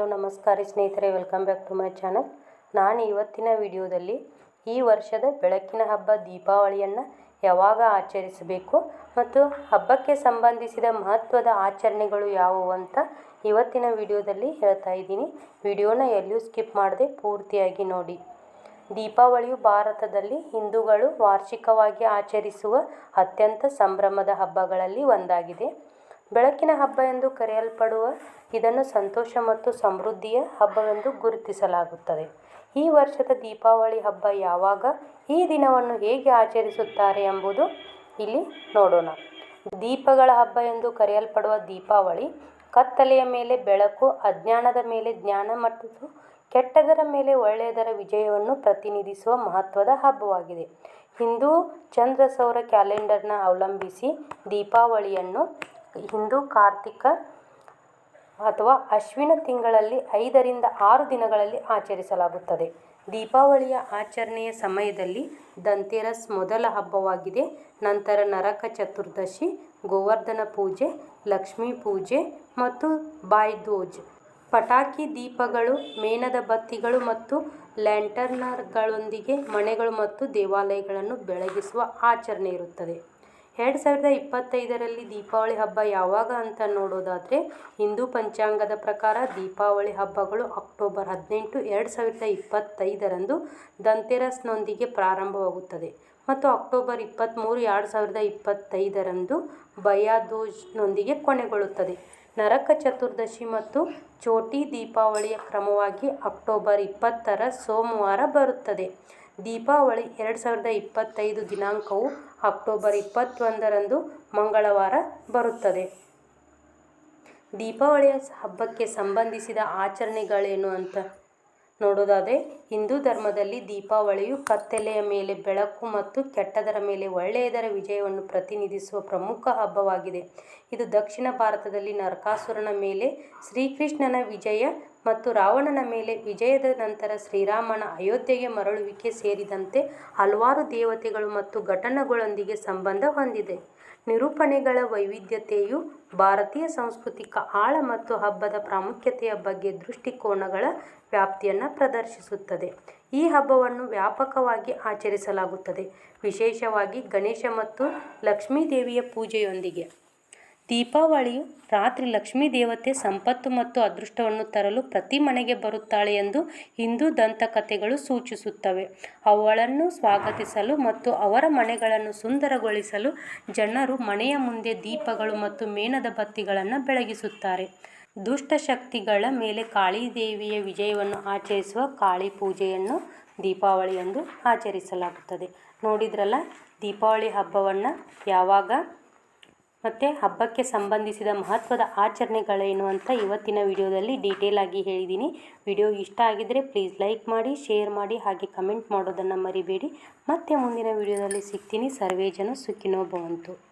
Hello, ನಮಸ್ಕಾರ ಸ್ನೇಹಿತರೆ welcome back to my channel ನಾನು ಇವತ್ತಿನ ವಿಡಿಯೋದಲ್ಲಿ ಈ ವರ್ಷದ ಬೆಳಕಿನ ಹಬ್ಬ ದೀಪಾವಳಿಯನ್ನು ಯಾವಾಗ ಆಚರಿಸಬೇಕು ಮತ್ತು ಹಬ್ಬಕ್ಕೆ ಸಂಬಂಧಿಸಿದ ಮಹತ್ವದ ಆಚರಣೆಗಳು ಯಾವುವು ಅಂತ ಇವತ್ತಿನ ವಿಡಿಯೋದಲ್ಲಿ ಹೇಳ್ತಾ ಇದ್ದೀನಿ. ವಿಡಿಯೋನ ಎಲ್ಲಿಯೂ ಸ್ಕಿಪ್ ಮಾಡದೆ ಪೂರ್ತಿಯಾಗಿ ನೋಡಿ. ದೀಪಾವಳಿಯು ಭಾರತದಲ್ಲಿ ಹಿಂದೂಗಳು ವಾರ್ಷಿಕವಾಗಿ ಆಚರಿಸುವ ಅತ್ಯಂತ ಸಂಭ್ರಮದ ಹಬ್ಬಗಳಲ್ಲಿ ಒಂದಾಗಿದೆ. ಬೆಳಕಿನ ಹಬ್ಬ ಎಂದು ಕರೆಯಲ್ಪಡುವ ಇದನ್ನು ಸಂತೋಷ ಮತ್ತು ಸಮೃದ್ಧಿಯ ಹಬ್ಬವೆಂದು ಗುರುತಿಸಲಾಗುತ್ತದೆ. ಈ ವರ್ಷದ ದೀಪಾವಳಿ ಹಬ್ಬ ಯಾವಾಗ, ಈ ದಿನವನ್ನು ಹೇಗೆ ಆಚರಿಸುತ್ತಾರೆ ಎಂಬುದು ಇಲ್ಲಿ ನೋಡೋಣ. ದೀಪಗಳ ಹಬ್ಬ ಎಂದು ಕರೆಯಲ್ಪಡುವ ದೀಪಾವಳಿ, ಕತ್ತಲೆಯ ಮೇಲೆ ಬೆಳಕು, ಅಜ್ಞಾನದ ಮೇಲೆ ಜ್ಞಾನ ಮತ್ತು ಕೆಟ್ಟದರ ಮೇಲೆ ಒಳ್ಳೆಯದರ ವಿಜಯವನ್ನು ಪ್ರತಿನಿಧಿಸುವ ಮಹತ್ವದ ಹಬ್ಬವಾಗಿದೆ. ಹಿಂದೂ ಚಂದ್ರ ಸೌರ ಕ್ಯಾಲೆಂಡರ್ನ ಅವಲಂಬಿಸಿ ದೀಪಾವಳಿಯನ್ನು ಹಿಂದೂ ಕಾರ್ತಿಕ ಅಥವಾ ಅಶ್ವಿನ ತಿಂಗಳಲ್ಲಿ ಐದರಿಂದ ಆರು ದಿನಗಳಲ್ಲಿ ಆಚರಿಸಲಾಗುತ್ತದೆ. ದೀಪಾವಳಿಯ ಆಚರಣೆಯ ಸಮಯದಲ್ಲಿ ದಂತೆರಸ್ ಮೊದಲ ಹಬ್ಬವಾಗಿದೆ. ನಂತರ ನರಕ ಚತುರ್ದಶಿ, ಗೋವರ್ಧನ ಪೂಜೆ, ಲಕ್ಷ್ಮೀ ಪೂಜೆ ಮತ್ತು ಬಾಯ್ದೋಜ್ ಪಟಾಕಿ ದೀಪಗಳು, ಮೇಣದ ಬತ್ತಿಗಳು ಮತ್ತು ಲ್ಯಾಂಟರ್ನರ್ಗಳೊಂದಿಗೆ ಮನೆಗಳು ಮತ್ತು ದೇವಾಲಯಗಳನ್ನು ಬೆಳಗಿಸುವ ಆಚರಣೆ ಇರುತ್ತದೆ. ಎರಡು ಸಾವಿರದ ಇಪ್ಪತ್ತೈದರಲ್ಲಿ ದೀಪಾವಳಿ ಹಬ್ಬ ಯಾವಾಗ ಅಂತ ನೋಡೋದಾದರೆ, ಹಿಂದೂ ಪಂಚಾಂಗದ ಪ್ರಕಾರ ದೀಪಾವಳಿ ಹಬ್ಬಗಳು ಅಕ್ಟೋಬರ್ ಹದಿನೆಂಟು, ಎರಡು ಸಾವಿರದ ಇಪ್ಪತ್ತೈದರಂದು ದಂತೆರಸ್ನೊಂದಿಗೆ ಪ್ರಾರಂಭವಾಗುತ್ತದೆ. ಮತ್ತು ಅಕ್ಟೋಬರ್ ಇಪ್ಪತ್ತ್ಮೂರು ಎರಡು ಸಾವಿರದ ಇಪ್ಪತ್ತೈದರಂದು ಬಯಾದೂಜ್ನೊಂದಿಗೆ ಕೊನೆಗೊಳ್ಳುತ್ತದೆ. ನರಕ ಚತುರ್ದಶಿ ಮತ್ತು ಚೋಟಿ ದೀಪಾವಳಿಯ ಕ್ರಮವಾಗಿ ಅಕ್ಟೋಬರ್ ಇಪ್ಪತ್ತರ ಸೋಮವಾರ ಬರುತ್ತದೆ. ದೀಪಾವಳಿ ಎರಡು ಸಾವಿರದ ಇಪ್ಪತ್ತೈದು ದಿನಾಂಕವು ಅಕ್ಟೋಬರ್ ಇಪ್ಪತ್ತೊಂದರಂದು ಮಂಗಳವಾರ ಬರುತ್ತದೆ. ದೀಪಾವಳಿಯ ಹಬ್ಬಕ್ಕೆ ಸಂಬಂಧಿಸಿದ ಆಚರಣೆಗಳೇನು ಅಂತ ನೋಡೋದಾದರೆ, ಹಿಂದೂ ಧರ್ಮದಲ್ಲಿ ದೀಪಾವಳಿಯು ಕತ್ತಲೆಯ ಮೇಲೆ ಬೆಳಕು ಮತ್ತು ಕೆಟ್ಟದರ ಮೇಲೆ ಒಳ್ಳೆಯದರ ವಿಜಯವನ್ನು ಪ್ರತಿನಿಧಿಸುವ ಪ್ರಮುಖ ಹಬ್ಬವಾಗಿದೆ. ಇದು ದಕ್ಷಿಣ ಭಾರತದಲ್ಲಿ ನರಕಾಸುರನ ಮೇಲೆ ಶ್ರೀಕೃಷ್ಣನ ವಿಜಯ ಮತ್ತು ರಾವಣನ ಮೇಲೆ ವಿಜಯದ ನಂತರ ಶ್ರೀರಾಮನ ಅಯೋಧ್ಯೆಗೆ ಮರಳುವಿಕೆ ಸೇರಿದಂತೆ ಹಲವಾರು ದೇವತೆಗಳು ಮತ್ತು ಘಟನೆಗಳೊಂದಿಗೆ ಸಂಬಂಧ ಹೊಂದಿದೆ. ನಿರೂಪಣೆಗಳ ವೈವಿಧ್ಯತೆಯು ಭಾರತೀಯ ಸಾಂಸ್ಕೃತಿಕ ಆಳ ಮತ್ತು ಹಬ್ಬದ ಪ್ರಾಮುಖ್ಯತೆಯ ಬಗ್ಗೆ ದೃಷ್ಟಿಕೋನಗಳ ವ್ಯಾಪ್ತಿಯನ್ನು ಪ್ರದರ್ಶಿಸುತ್ತದೆ. ಈ ಹಬ್ಬವನ್ನು ವ್ಯಾಪಕವಾಗಿ ಆಚರಿಸಲಾಗುತ್ತದೆ. ವಿಶೇಷವಾಗಿ ಗಣೇಶ ಮತ್ತು ಲಕ್ಷ್ಮೀ ದೇವಿಯ ಪೂಜೆಯೊಂದಿಗೆ. ದೀಪಾವಳಿಯು ರಾತ್ರಿ ಲಕ್ಷ್ಮೀ ದೇವತೆ ಸಂಪತ್ತು ಮತ್ತು ಅದೃಷ್ಟವನ್ನು ತರಲು ಪ್ರತಿ ಮನೆಗೆ ಬರುತ್ತಾಳೆ ಎಂದು ಹಿಂದೂ ದಂತಕಥೆಗಳು ಸೂಚಿಸುತ್ತವೆ. ಅವಳನ್ನು ಸ್ವಾಗತಿಸಲು ಮತ್ತು ಅವರ ಮನೆಗಳನ್ನು ಸುಂದರಗೊಳಿಸಲು ಜನರು ಮನೆಯ ಮುಂದೆ ದೀಪಗಳು ಮತ್ತು ಮೇಣದ ಬತ್ತಿಗಳನ್ನು ಬೆಳಗಿಸುತ್ತಾರೆ. ದುಷ್ಟಶಕ್ತಿಗಳ ಮೇಲೆ ಕಾಳಿದೇವಿಯ ವಿಜಯವನ್ನು ಆಚರಿಸುವ ಕಾಳಿ ಪೂಜೆಯನ್ನು ದೀಪಾವಳಿ ಎಂದು ಆಚರಿಸಲಾಗುತ್ತದೆ. ನೋಡಿದ್ರಲ್ಲ, ದೀಪಾವಳಿ ಹಬ್ಬವನ್ನು ಯಾವಾಗ ಮತ್ತು ಹಬ್ಬಕ್ಕೆ ಸಂಬಂಧಿಸಿದ ಮಹತ್ವದ ಆಚರಣೆಗಳೇನು ಅಂತ ಇವತ್ತಿನ ವಿಡಿಯೋದಲ್ಲಿ ಡೀಟೇಲ್ ಆಗಿ ಹೇಳಿದ್ದೀನಿ. ವಿಡಿಯೋ ಇಷ್ಟ ಆಗಿದ್ದರೆ ಪ್ಲೀಸ್ ಲೈಕ್ ಮಾಡಿ ಶೇರ್ ಮಾಡಿ, ಹಾಗೆ ಕಮೆಂಟ್ ಮಾಡೋದನ್ನು ಮರಿಬೇಡಿ. ಮತ್ತೆ ಮುಂದಿನ ವಿಡಿಯೋದಲ್ಲಿ ಸಿಗ್ತೀನಿ. ಸರ್ವೇ ಜನ ಸುಖಿನೋ ಭವಂತು.